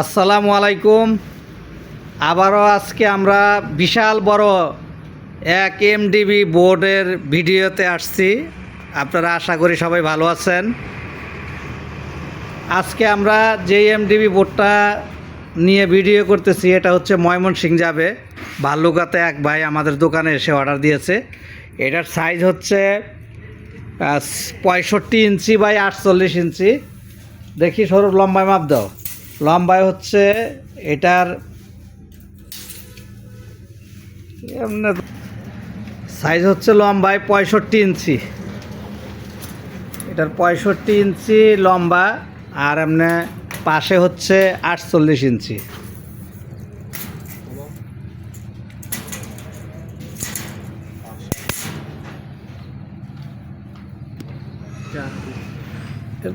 আসসালামু আলাইকুম। আবারও আজকে আমরা বিশাল বড় এক এমডিবি বোর্ডের ভিডিওতে আসছি। আপনারা আশা করি সবাই ভালো আছেন। আজকে আমরা যে এমডিবি বোর্ডটা নিয়ে ভিডিও করতেছি, এটা হচ্ছে ময়মনসিং যাবে। ভাল্লুকাতে এক ভাই আমাদের দোকানে এসে অর্ডার দিয়েছে। এটার সাইজ হচ্ছে পঁয়ষট্টি ইঞ্চি বাই আটচল্লিশ ইঞ্চি। দেখি সরু লম্বায় মাপ দাও। লম্বায় হচ্ছে এটার সাইজ হচ্ছে লম্বায় পঁয়ষট্টি ইঞ্চি। এটার পঁয়ষট্টি ইঞ্চি লম্বা আর এমনি পাশে হচ্ছে আটচল্লিশ ইঞ্চি।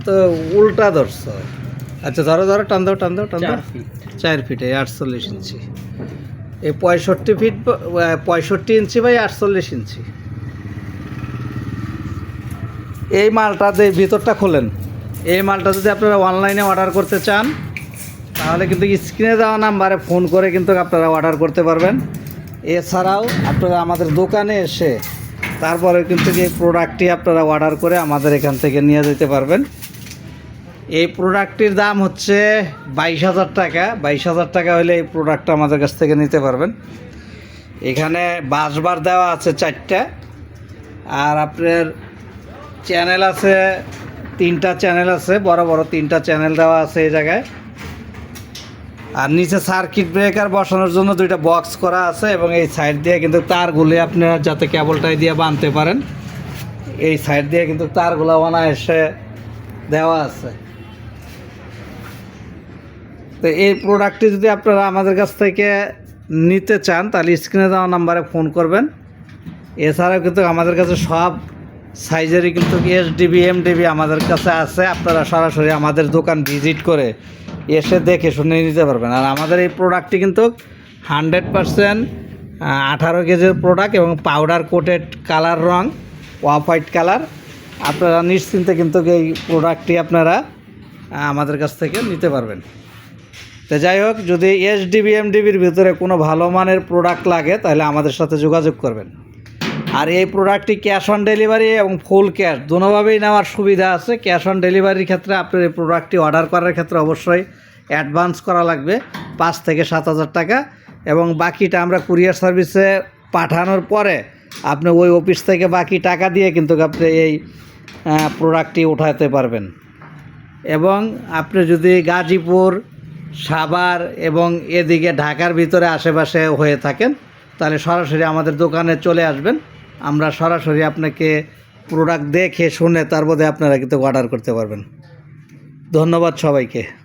তো উল্টা ধরছ। আচ্ছা ধরো ধরো টান দাও টান দাও টান দাও। চার ফিটে আটচল্লিশ ইঞ্চি। এই পঁয়ষট্টি ফিট পঁয়ষট্টি ইঞ্চি বাই আটচল্লিশ ইঞ্চি। এই মালটা যে ভিতরটা খোলেন। এই মালটা যদি আপনারা অনলাইনে অর্ডার করতে চান তাহলে কিন্তু স্ক্রিনে দেওয়া নাম্বারে ফোন করে কিন্তু আপনারা অর্ডার করতে পারবেন। এছাড়াও আপনারা আমাদের দোকানে এসে তারপরে কিন্তু এই প্রোডাক্টটি আপনারা অর্ডার করে আমাদের এখান থেকে নিয়ে যেতে পারবেন। এই প্রোডাক্টটির দাম হচ্ছে বাইশ হাজার টাকা। বাইশ হাজার টাকা হলে এই প্রোডাক্টটা আমাদের কাছ থেকে নিতে পারবেন। এখানে বাসবার দেওয়া আছে চারটা। আর আপনার চ্যানেল আছে, তিনটা চ্যানেল আছে, বড় বড় তিনটা চ্যানেল দেওয়া আছে এই জায়গায়। আর নিচে সার্কিট ব্রেকার বসানোর জন্য দুইটা বক্স করা আছে এবং এই সাইড দিয়ে কিন্তু তারগুলি আপনারা যাতে কেবলটাই দিয়ে বাঁধতে পারেন, এই সাইড দিয়ে কিন্তু তারগুলো অনায়াসে দেওয়া আছে। তো এই প্রোডাক্টটি যদি আপনারা আমাদের কাছ থেকে নিতে চান, তাহলে স্ক্রিনে দেওয়া নাম্বারে ফোন করবেন। এছাড়াও কিন্তু আমাদের কাছে সব সাইজেরই কিন্তু এসডিবি এমডিবি আমাদের কাছে আছে। আপনারা সরাসরি আমাদের দোকান ভিজিট করে এসে দেখে শুনে নিতে পারবেন। আর আমাদের এই প্রোডাক্টটি কিন্তু হান্ড্রেড পারসেন্ট আঠারো কেজির প্রোডাক্ট এবং পাউডার কোটেড কালার রং অফ হোয়াইট কালার আপনারা নিশ্চিন্তে কিন্তু এই প্রোডাক্টটি আপনারা আমাদের কাছ থেকে নিতে পারবেন। তো যাই হোক, যদি এসডিবি এমডিবির ভিতরে কোনো ভালো মানের প্রোডাক্ট লাগে, তাহলে আমাদের সাথে যোগাযোগ করবেন। আর এই প্রোডাক্টটি ক্যাশ অন ডেলিভারি এবং ফুল ক্যাশ দুনোভাবেই নেওয়ার সুবিধা আছে। ক্যাশ অন ডেলিভারির ক্ষেত্রে আপনার এই প্রোডাক্টটি অর্ডার করার ক্ষেত্রে অবশ্যই অ্যাডভান্স করা লাগবে, পাঁচ থেকে সাত হাজার টাকা। এবং বাকিটা আমরা কুরিয়ার সার্ভিসে পাঠানোর পরে আপনি ওই অফিস থেকে বাকি টাকা দিয়ে কিন্তু আপনি এই প্রোডাক্টটি উঠাতে পারবেন। এবং আপনি যদি গাজীপুর সাভার এবং এদিকে ঢাকার ভিতরে আশেপাশে হয়ে থাকেন, তাহলে সরাসরি আমাদের দোকানে চলে আসবেন। আমরা সরাসরি আপনাকে প্রোডাক্ট দেখে শুনে তার মধ্যে আপনারা কিন্তু অর্ডার করতে পারবেন। ধন্যবাদ সবাইকে।